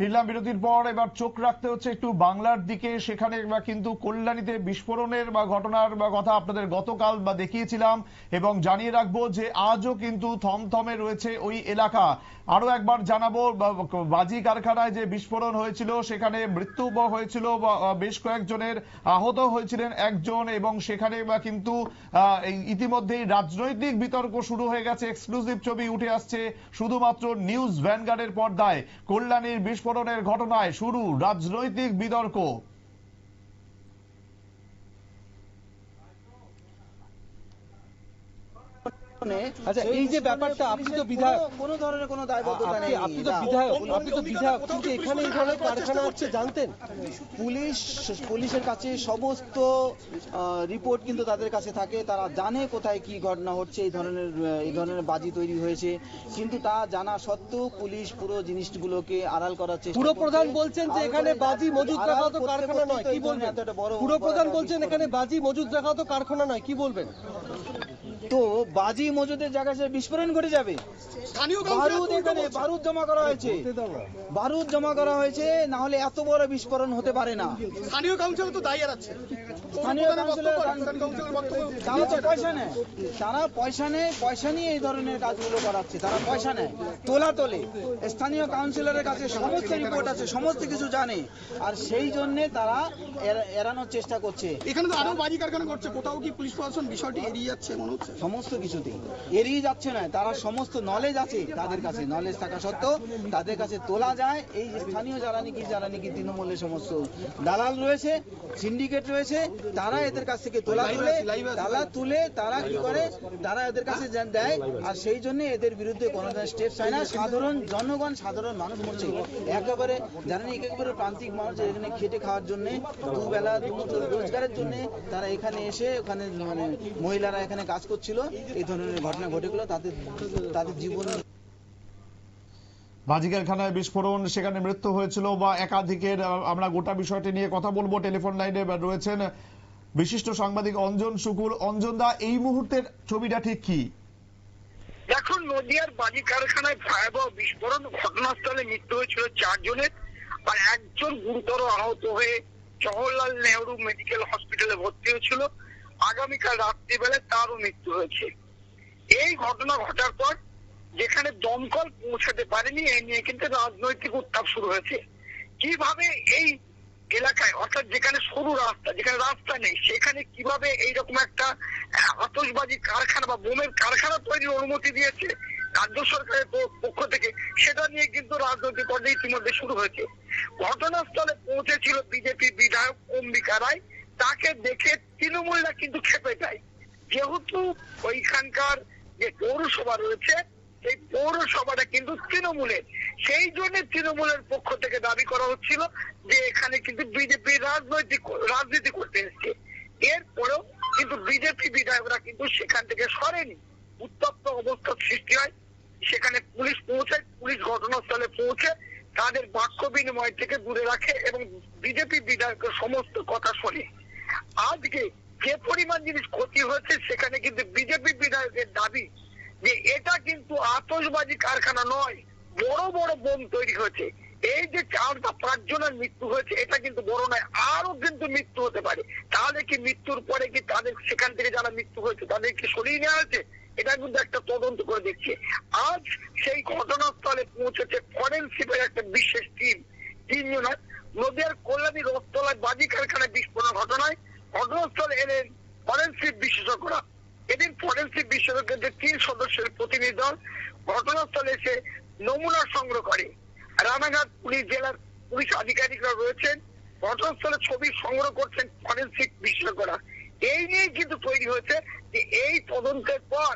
ফিরলাম বিরতির পর, এবার চোখ রাখতে হচ্ছে একটু বাংলার দিকে। সেখানে বা কিন্তু কল্যাণীতে বিস্ফোরণের বা ঘটনার বা কথা আপনাদের গতকাল বা দেখিয়েছিলাম এবং জানিয়ে রাখব যে আজও কিন্তু থমথমে রয়েছে ওই এলাকা। আরও একবার জানাব বাজি কারখানায় যে বিস্ফোরণ হয়েছিল, সেখানে মৃত্যু হয়েছিল বেশ কয়েকজনের আহত হয়েছিলেন একজন এবং সেখানে বা কিন্তু ইতিমধ্যেই রাজনৈতিক বিতর্ক শুরু হয়ে গেছে। এক্সক্লুসিভ ছবি উঠে আসছে শুধুমাত্র নিউজ ভ্যানগার্ডের পর্দায়। কল্যাণীর বিস্ফোরণের ঘটনায় শুরু রাজনৈতিক বিতর্ক। আচ্ছা এই যে ব্যাপারটা আপনি তো বিধায়ক কোনো ধরনের কোনো দায়বদ্ধতা নেই। আপনি তো বিধায়ক আপনি তো বিধায়ক কিন্তু এখানে এই ধরনের কারখানা হচ্ছে জানতেন? পুলিশ পুলিশের কাছে সমস্ত রিপোর্ট কিন্তু তাদের কাছে থাকে। তারা জানে কোথায় কি ঘটনা হচ্ছে এই ধরনের এই ধরনের বাজি তৈরি হয়েছে। কিন্তু তা জানা সত্ত্বেও পুলিশ পুরো জিনিসগুলোকে আড়াল করার চেষ্টা পুরো প্রধান বলছেন যে এখানে বাজি মজুদ রাখা তো কারখানা নয় কি বলবেন? পুরো প্রধান বলছেন এখানে বাজি মজুদ রাখা তো কারখানা নয় কি বলবেন? তো বাজি মজুদের জায়গায় সে বিস্ফোরণ ঘটে যাবে। বারুদ এখানে বারুদ জমা করা হয়েছে। বারুদ জমা করা হয়েছে না হলে এত বড় বিস্ফোরণ হতে পারে না। স্থানীয় কাউন্সিল তো দায়ী স্থানীয় বক্তব্য তারা তো পয়সা নেয়। তারা পয়সা নেয় পয়সা নিয়ে এই ধরনের কাজগুলো করাচ্ছে। তারা পয়সা নেয়। তোলা তোলে স্থানীয় কাউন্সিলরের কাছে সমস্ত রিপোর্ট আছে সমস্ত কিছু জানে। আর সেই জন্যে তারা এড়ানোর চেষ্টা করছে। এখানে তো আরও বাজি কারখানা করছে কোথাও কি পুলিশ প্রশাসন বিষয়টি এড়িয়ে যাচ্ছে মনে হচ্ছে? সমস্ত কিছুতেই। এড়িয়ে যাচ্ছে না তারা সমস্ত নলেজ আছে তাদের কাছে। নলেজ থাকা সত্ত্বেও তাদের কাছে তোলা যায় এই যে স্থানীয় যারা নাকি যারা নাকি তৃণমূলের সমস্ত দালাল রয়েছে সিন্ডিকেট রয়েছে তারা এদের কাছ থেকে তোলা তুলে তালা তুলে তারা কি করে? তারা এদের কাছে দেয়। আর সেই জন্য এদের বিরুদ্ধে কোনো স্টেপ চায় না। সাধারণ জনগণ সাধারণ মানুষ মরছে। একেবারে জানেন একেবারে প্রান্তিক মানুষ এখানে খেটে খাওয়ার জন্য দুবেলা দুমুঠো রোজগারের জন্য তারা এখানে এসে ওখানে মানে মহিলারা এখানে কাজ করছিল এই ধরনের ঘটনা ঘটেগুলো তাদের তাদের জীবন বাজি কারখানায় বিস্ফোরণ সেখানে মৃত্যু হয়েছিল বা একাধিকের আমরা গোটা বিষয়টি নিয়ে কথা বলব। টেলিফোন লাইনে রয়েছেন বিশিষ্ট সাংবাদিক অঞ্জন শুকুল অঞ্জন দা এই মুহূর্তের ছবিটা ঠিক কি? এখন নদিয়ার বাজি কারখানায় ভয়াবহ বিস্ফোরণ ঘটনাস্থলে মৃত্যু হয়েছিল চারজনের আর একজন গুরুতর আহত হয়ে জওহরলাল নেহরু মেডিকেল হসপিটালে ভর্তি হয়েছিল। আগামীকাল রাত্রিবেলায় তারও মৃত্যু হয়েছে। এই ঘটনা ঘটার পর যেখানে দমকল পৌঁছাতে পারেনি এই নিয়ে কিন্তু রাজনৈতিক উত্তাপ শুরু হয়েছে। কীভাবে এই এলাকায় অর্থাৎ যেখানে সরু রাস্তা যেখানে রাস্তা নেই সেখানে কীভাবে এইরকম একটা আহ, আতশবাজি কারখানা বা বোমের কারখানা তৈরির অনুমতি দিয়েছে রাজ্য সরকারের পক্ষ থেকে সেটা নিয়ে কিন্তু রাজনৈতিক পর্যায়ে ইতিমধ্যে শুরু হয়েছে। ঘটনাস্থলে পৌঁছেছিল বিজেপি বিধায়ক অম্বিকা রায়। তাকে দেখে তৃণমূলরা কিন্তু খেপে যায়। যেহেতু ওইখানকার যে পৌরসভা রয়েছে, সেই পৌরসভাটা কিন্তু তৃণমূলের। সেই জন্য তৃণমূলের পক্ষ থেকে দাবি করা হচ্ছিল যে এখানে কিন্তু বিজেপি রাজনৈতিক রাজনীতি করতে এসছে। এরপরেও কিন্তু বিজেপি বিধায়করা কিন্তু সেখান থেকে সরেনি। উত্তপ্ত অবস্থার সৃষ্টি হয়। সেখানে পুলিশ পৌঁছায়, পুলিশ ঘটনাস্থলে পৌঁছে তাদের বাক্য বিনিময় থেকে দূরে রাখে এবং বিজেপি বিধায়কের সমস্ত কথা শোনে। আজকে যে পরিমাণ জিনিস ক্ষতি হয়েছে সেখানে কিন্তু বিজেপি বিধায়কের দাবি যে এটা কিন্তু আতসবাজি কারখানা নয়, বড় বড় বোম তৈরি হয়েছে। এই যে চার বা পাঁচ জনের মৃত্যু হয়েছে, এটা কিন্তু বড় নয় আরও কিন্তু মৃত্যু হতে পারে। তাহলে কি মৃত্যুর পরে কি তাদের সেখান থেকে যারা মৃত্যু হয়েছে, তাদের কি সরিয়ে নেওয়া হয়েছে? এটা কিন্তু একটা তদন্ত করে দেখছে। আজ সেই ঘটনাস্থলে পৌঁছেছে ফরেন্সিকের একটা বিশেষ টিম তিনজন নদিয়ার কল্যাণী রথতলায় বাজি কারখানায় বিস্ফোরণ ঘটনায় ঘটনাস্থলে এলেন ফরেন্সিক বিশেষজ্ঞরা। এদিন ফরেন্সিক বিশেষজ্ঞদের তিন সদস্যের প্রতিনিধি দল ঘটনাস্থলে এসে নমুনা সংগ্রহ করে। রানাঘাট পুলিশ জেলার পুলিশ আধিকারিকরা রয়েছেন। ঘটনাস্থলে ছবি সংগ্রহ করছেন ফরেন্সিক বিশেষজ্ঞরা। এই নিয়ে কিন্তু তৈরি হয়েছে যে এই তদন্তের পর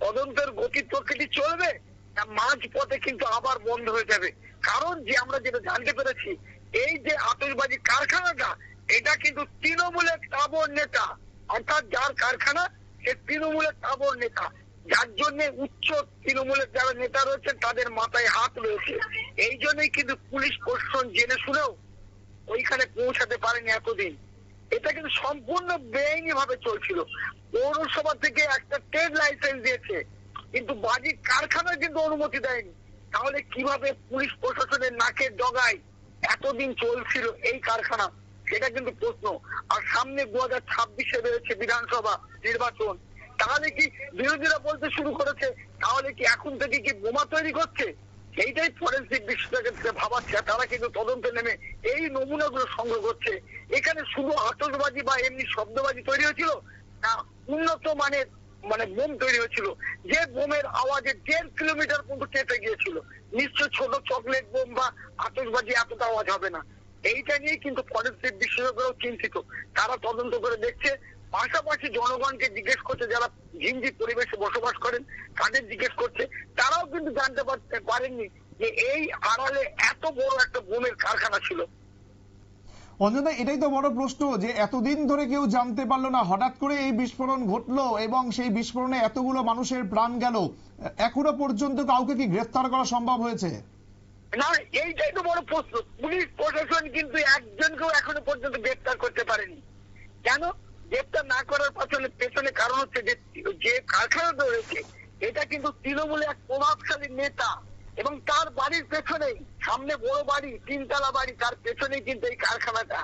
তদন্তের গতি প্রকৃতি চলবে না মাঝ পথে কিন্তু আবার বন্ধ হয়ে যাবে। কারণ যে আমরা যেটা জানতে পেরেছি, এই যে আতশবাজি কারখানাটা এটা কিন্তু তৃণমূলের তাবর নেতা। অর্থাৎ যার কারখানা, সে তৃণমূলের তাবর নেতা। যার জন্য উচ্চ তৃণমূলের যারা নেতা রয়েছেন তাদের মাথায় হাত রয়েছে। এই জন্যই কিন্তু পুলিশ প্রশাসন জেনে শুনেও ওইখানে পৌঁছাতে পারেনি এতদিন। এটা কিন্তু সম্পূর্ণ বেআইনি ভাবে চলছিল। পৌরসভা থেকে একটা ট্রেড লাইসেন্স দিয়েছে। কিন্তু বাজি কারখানার কিন্তু অনুমতি দেয়নি। তাহলে কীভাবে পুলিশ প্রশাসনের নাকের ডগায় এতদিন চলছিল এই কারখানা? সেটা কিন্তু প্রশ্ন। আর সামনে দু হাজার ছাব্বিশে রয়েছে বিধানসভা নির্বাচন। তাহলে কি বিরোধীরা বলতে শুরু করেছে, তাহলে কি এখন থেকে কি বোমা তৈরি করছে? এইটাই ফরেন্সিক বিশেষজ্ঞকে ভাবাচ্ছে তারা কিন্তু তদন্তে নেমে এই নমুনাগুলো সংগ্রহ করছে। এখানে শুধু আতসবাজি বা এমনি শব্দবাজি তৈরি হয়েছিল, না উন্নত মানের মানে বোম তৈরি হয়েছিল, যে বোমের আওয়াজে দেড় কিলোমিটার পর্যন্ত কেটে গিয়েছিল। নিশ্চয় ছোট চকলেট বোম বা আতসবাজি এতটা আওয়াজ হবে না। এইটা নিয়ে কিন্তু ফরেন্সিক বিশেষজ্ঞরাও চিন্তিত। তারা তদন্ত করে দেখছে, পাশাপাশি জনগণকে জিজ্ঞেস করছে, যারা ঘিঞ্জি পরিবেশে বসবাস করেন, তাদের জিজ্ঞেস করছে, তারাও কিন্তু জানতে পারেননি যে এই আড়ালে এত বড় একটা বোমের কারখানা ছিল। অঞ্জনা এটাই তো বড় প্রশ্ন যে এতদিন ধরে কেউ জানতে পারল না, হঠাৎ করে এই বিস্ফোরণ ঘটলো এবং সেই বিস্ফোরণে এতগুলো মানুষের প্রাণ গেল। এখনও পর্যন্ত কাউকে কি গ্রেফতার করা সম্ভব হয়েছে? না, এইটাই তো বড় প্রশ্ন। পুলিশ প্রশাসন কিন্তু একজনকেও এখনও পর্যন্ত গ্রেপ্তার করতে পারেনি। কেন? গ্রেপ্তার না করার পেছনে পেছনে কারণ হচ্ছে যে যে কারখানাটা রয়েছে, এটা কিন্তু তৃণমূলের এক প্রভাবশালী নেতা এবং তার বাড়ির পেছনেই, সামনে বড় বাড়ি, তিনতলা বাড়ি, তার পেছনেই কিন্তু এই কারখানাটা।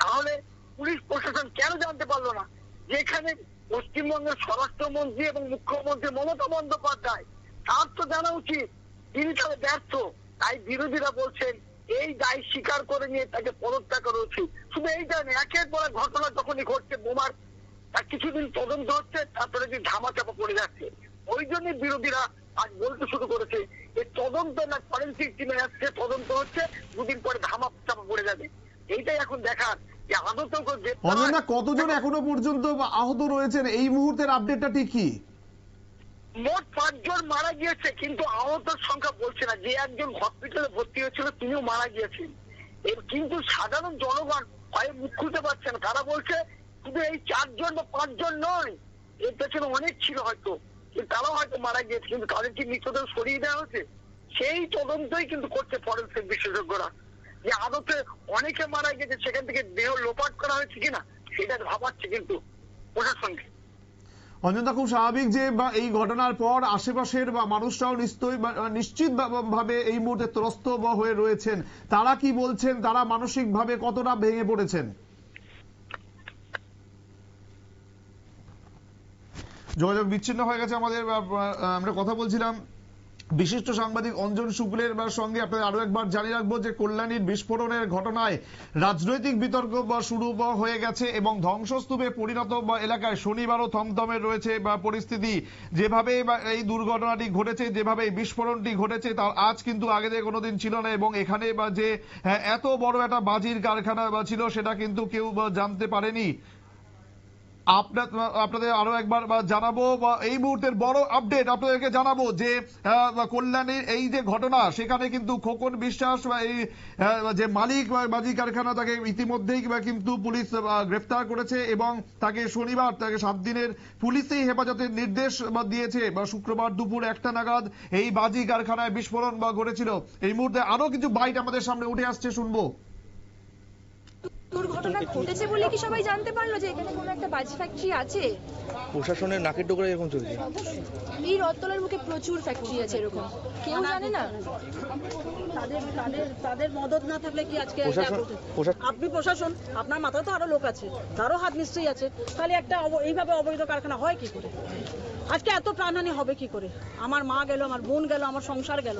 তাহলে পুলিশ প্রশাসন কেন জানতে পারল না? যেখানে পশ্চিমবঙ্গের স্বরাষ্ট্রমন্ত্রী এবং মুখ্যমন্ত্রী মমতা বন্দ্যোপাধ্যায়, তার তো জানা উচিত, তিনি তাহলে ব্যর্থ। তাই বিরোধীরা বলছেন এই দায় স্বীকার করে নিয়ে তাকে পদত্যাগ করা উচিত শুধু এইটা নয় একের পর ঘটনা যখনই ঘটছে বোমার তার কিছুদিন তদন্ত হচ্ছে তারপরে যে ধামাচাপা পড়ে যাচ্ছে। ওই জন্যই বিরোধীরা আজ বলতে শুরু করেছে এই তদন্ত না ফরেন্সিক টিমে আসছে তদন্ত হচ্ছে দুদিন পরে ধামা চাপা পড়ে যাবে। এইটাই এখন দেখার যে গ্রেপ্তার কতজন এখনও পর্যন্ত আহত রয়েছেন? এই মুহূর্তের আপডেটটা ঠিক কি? মোট পাঁচজন মারা গিয়েছে, কিন্তু আহতের সংখ্যা বলছে না। যে একজন হসপিটালে ভর্তি হয়েছিল, তিনিও মারা গিয়েছেন। কিন্তু সাধারণ জনগণ ভয়ে মুখ খুলতে পারছে না। তারা বলছে, শুধু এই চারজন বা পাঁচজন নয়, এর পেছনে অনেক ছিল হয়তো। তারাও হয়তো মারা গিয়েছে, কিন্তু তাদের কি মৃতদেহ সরিয়ে দেওয়া হয়েছে। সেই তদন্তই কিন্তু করছে ফরেন্সিক বিশেষজ্ঞরা। যে আদতে অনেকে মারা গেছে সেখান থেকে দেহ লোপাট করা হয়েছে কিনা, সেটা ভাবাচ্ছে কিন্তু প্রশাসনকে। অঞ্জনা খুব স্বাভাবিক যে বা এই ঘটনার পর আশেপাশের বা মানুষরাও নিশ্চয়ই নিশ্চিত ভাবে এই মুহূর্তে ত্রস্ত হয়ে রয়েছেন। তারা কি বলছেন? তারা মানসিক ভাবে কতটা ভেঙে পড়েছেন? যোগাযোগ বিচ্ছিন্ন হয়ে গেছে আমাদের আমরা কথা বলছিলাম। বিশিষ্ট সাংবাদিক অঞ্জন শুক্লের সঙ্গে আপনাদের আরও একবার জানিয়ে রাখব যে কল্যাণীর বিস্ফোরণের ঘটনায় রাজনৈতিক বিতর্ক শুরু হয়ে গেছে এবং ধ্বংসস্তূপে পরিণত এলাকায় শনিবারও থমথমে রয়েছে বা পরিস্থিতি যেভাবে এই দুর্ঘটনাটি ঘটেছে যেভাবে এই বিস্ফোরণটি ঘটেছে তার আজ কিন্তু আগে থেকে কোনোদিন ছিল না এবং এখানে বা যে হ্যাঁ, এত বড় একটা বাজির কারখানা ছিল সেটা কিন্তু কেউ জানতে পারেনি। আপনাদের আরও একবার জানাব, বা এই মুহূর্তের বড় আপডেট আপনাদেরকে জানাব যে কল্যাণের এই যে ঘটনা, সেখানে কিন্তু খোকন বিশ্বাস বা এই যে মালিক বাজি কারখানা তাকে ইতিমধ্যেই কিন্তু পুলিশ গ্রেফতার করেছে এবং তাকে শনিবার, তাকে সাত দিনের পুলিশই হেফাজতের নির্দেশ দিয়েছে, বা শুক্রবার দুপুর একটা নাগাদ এই বাজি কারখানায় বিস্ফোরণ বা ঘটেছিল। এই মুহূর্তে আরও কিছু বাইট আমাদের সামনে উঠে আসছে, শুনব। দুর্ঘটনা ঘটেছে বলে কি সবাই জানতে পারল যে এখানে কোনো একটা বাজি ফ্যাক্টরি আছে? প্রশাসনের নাকের ডোকরা এরকম চলছে। এই রথতলার বুকে প্রচুর ফ্যাক্টরি আছে এরকম। কেউ জানে না? তাদের তাদের তাদের মদত না থাকলে কি আজকে আপনি প্রশাসন আপনার মাথায় তো আরও লোক আছে। তারও হাত নিশ্চয়ই আছে। তাহলে একটা অব- এইভাবে অবৈধ কারখানা হয় কি করে? আজকে এত প্রাণহানি হবে কি করে? আমার মা গেল আমার বোন গেল আমার সংসার গেল।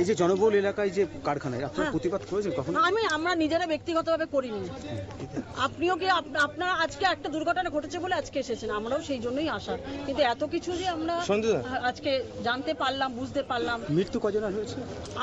এই যে জনবহুল এলাকায় যে কারখানায় আপনারা হ্যাঁ। প্রতিবাদ করেছেন কখনো? না, আমি আমরা নিজেরা ব্যক্তিগতভাবে করিনি। আপনিও কি আপনারা আজকে একটা দুর্ঘটনা ঘটেছে বলে আজকে এসেছেন আমরাও সেই জন্যই আসা কিন্তু এত কিছু যে আমরা আজকে জানতে পারলাম বুঝতে পারলাম। মৃত্যু কজনের হয়েছে?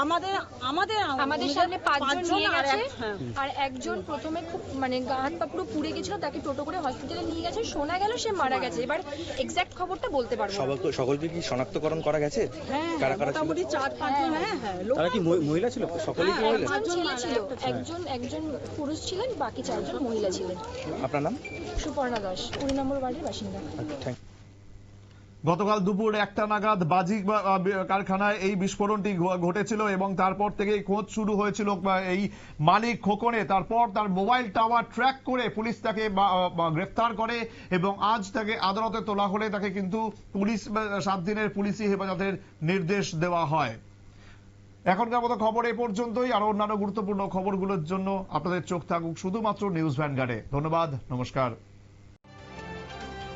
আমাদের আমাদের আমাদের সামনে পাঁচজন নিয়ে গেছে। হ্যাঁ। আর একজন প্রথমে খুব মানে গা হাত পা পুরো পুড়ে গেছিল তাকে টোটো করে হসপিটালে নিয়ে গেছে। শোনা গেল সে মারা গেছে। এবার এক্সাক্ট খবরটা বলতে পারব সকলকে কি শনাক্তকরণ করা গেছে? হ্যাঁ কারা কারা ছিল? মোটামুটি চার পাঁচজন হ্যাঁ। হ্যাঁ। তারা কি মহিলা ছিল? সকলেই কি হ্যাঁ, মহিলা? ছেলে। ছিল একজন একজন পুরুষ ছিলেন বাকি চারজন মহিলা ছিলেন। আপনার নাম? সুপর্ণা দাস কুড়ি নম্বর বাড়ির বাসিন্দা। থ্যাংক গতকাল দুপুর একটা নাগাদ বাজি কারখানায় এই বিস্ফোরণটি ঘটেছিল এবং তারপর থেকেই খোঁজ শুরু হয়েছিল এই মালিক খোকনে। তারপর তার মোবাইল টাওয়ার ট্র্যাক করে পুলিশ তাকে বা- গ্রেফতার করে এবং আজ তাকে আদালতে তোলা হলে তাকে কিন্তু পুলিশ সাত দিনের পুলিশি হেফাজতের নির্দেশ দেওয়া হয়। এখনকার মতো খবর এ পর্যন্তই। আরও অন্যান্য গুরুত্বপূর্ণ খবরগুলোর জন্য আপনাদের চোখ থাকুক শুধুমাত্র নিউজ ভ্যানগার্ডে ধন্যবাদ, নমস্কার।